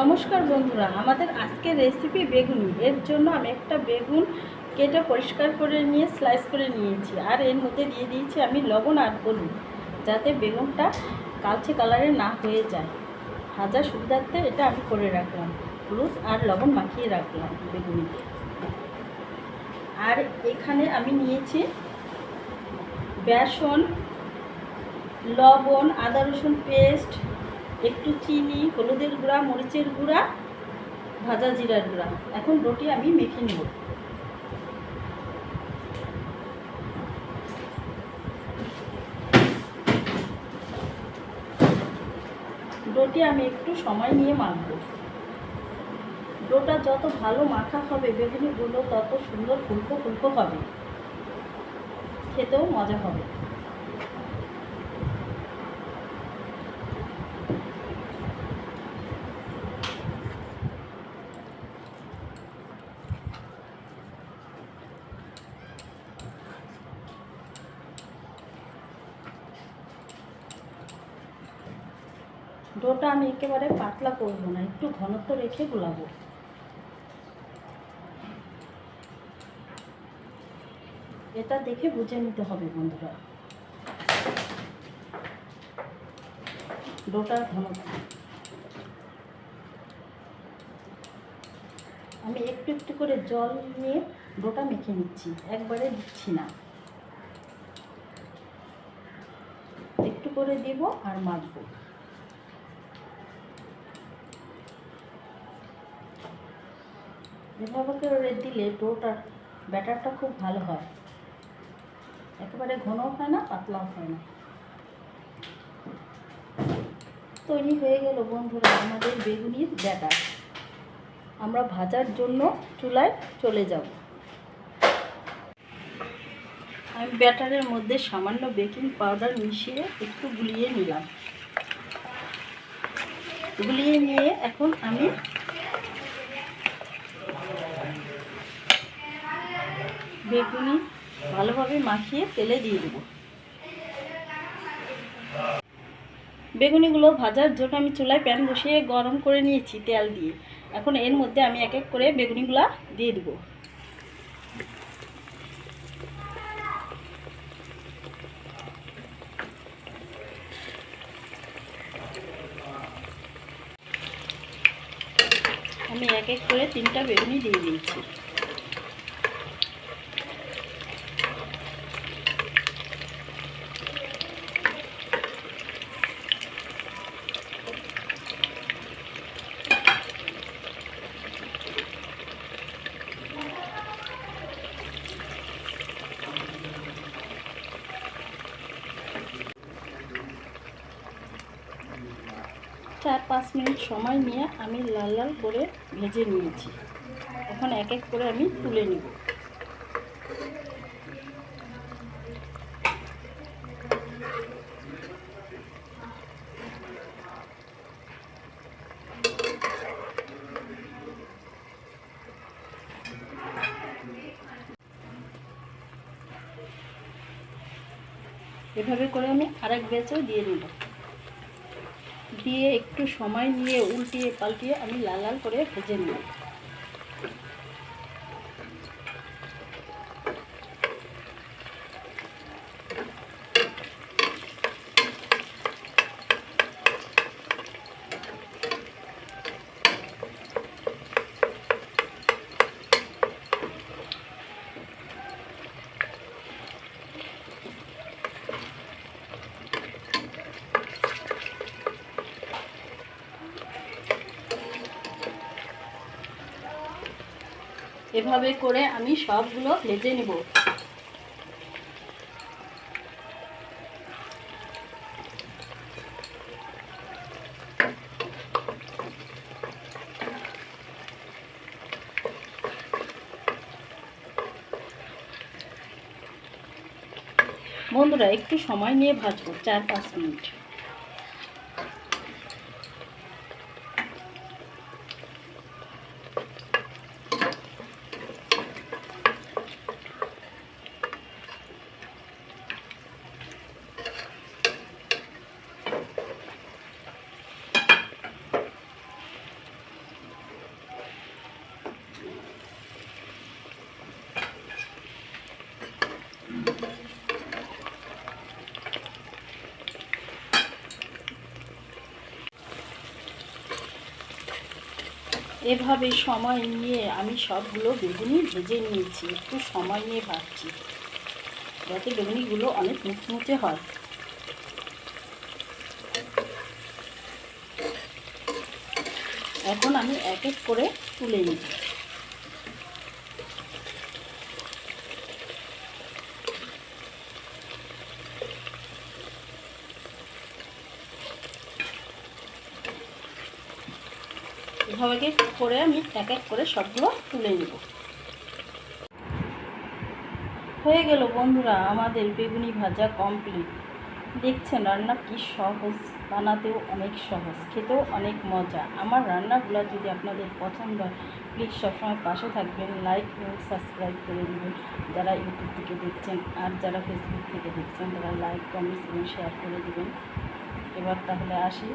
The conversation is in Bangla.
নমস্কার বন্ধুরা, আমাদের আজকের রেসিপি বেগুনি। এর জন্য আমি একটা বেগুন কেটে পরিষ্কার করে নিয়ে স্লাইস করে নিয়েছি। আর এর মধ্যে দিয়ে দিয়েছি আমি লবণ আর হলুদ, যাতে বেগুনটা কালচে কালারে না হয়ে যায়। ভাজার সুবিধার্থে এটা আমি করে রাখলাম। হলুদ আর লবণ মাখিয়ে রাখলাম বেগুনিতে। আর এখানে আমি নিয়েছি বেসন, লবণ, আদা রসুন পেস্ট একটু চিনি, হলুদের গুঁড়া, মরিচের গুঁড়া, ভাজা জিরার গুঁড়া। এখন রুটি আমি মেখে নেব। ডোটি আমি একটু সময় নিয়ে মাখবো। ডোটা যত ভালো মাখা হবে, বেগুনিগুলো তত সুন্দর ফুলকো ফুলকো হবে। খেতেও মজা হবে। ডোটা আমি একেবারে পাতলা করব না, একটু ঘনত্ব রেখে গোলাবো। এটা দেখে বুঝে নিতে হবে বন্ধুরা। ডোটার ঘনত্ব। আমি একটু একটু করে জল নিয়ে ডোটা মেখে নিচ্ছি, একবারে দিচ্ছি না। একটু করে দিব আর মাখবো করে দিলে ডোটার ব্যাটারটা খুব ভালো হয়। একেবারে ঘনও হয় না, পাতলাও হয় না। তৈরি হয়ে গেল বন্ধুরা আমাদের বেগুনির ব্যাটার। আমরা ভাজার জন্য চুলায় চলে যাব। আমি ব্যাটারের মধ্যে সামান্য বেকিং পাউডার মিশিয়ে একটু গুলিয়ে নিলাম। গুলিয়ে নিয়ে এখন আমি বেগুনি ভালোভাবে মাখিয়ে তেলে দিয়ে দেবো। বেগুনিগুলো ভাজার জন্য আমি চুলায় প্যান বসিয়ে গরম করে নিয়েছি তেল দিয়ে। এখন এর মধ্যে আমি এক এক করে বেগুনিগুলা দিয়ে দেবো। আমি এক এক করে তিনটা বেগুনি দিয়ে দিয়েছি। চার পাঁচ মিনিট সময় নিয়ে আমি লাল লাল করে ভেজে নিয়েছি। এখন এক এক করে আমি তুলে নিব। এভাবে করে আমি আরেক ব্যাচও দিয়ে নেব। দিয়ে একটু সময় নিয়ে উল্টিয়ে পাল্টিয়ে আমি লাল লাল করে ভেজে নিই এভাবে করে আমি সবগুলো ভেজে নেব। বন্ধুরা একটু সময় নিয়ে ভাজবো চার পাঁচ মিনিট। এভাবে সময় নিয়ে আমি সবগুলো বেগুনি ভেজে নিয়েছি, একটু সময় নিয়ে ভাবছি যাতে বেগুনিগুলো অনেক মুচমুচে হয়। এখন আমি এক এক করে তুলে নিই এভাবে করে আমি এক এক করে সবগুলো তুলে নেব। হয়ে গেল বন্ধুরা, আমাদের বেগুনি ভাজা কমপ্লিট দেখছেন রান্না কি সহজ, বানাতেও অনেক সহজ, খেতেও অনেক মজা। আমার রান্নাগুলো যদি আপনাদের পছন্দ হয় প্লিজ সবসময় পাশে থাকবেন লাইক এবং সাবস্ক্রাইব করে দেবেন। যারা ইউটিউব থেকে দেখছেন আর যারা ফেসবুক থেকে দেখছেন, তারা লাইক কমেন্টস এবং শেয়ার করে দেবেন। এবার তাহলে আসি।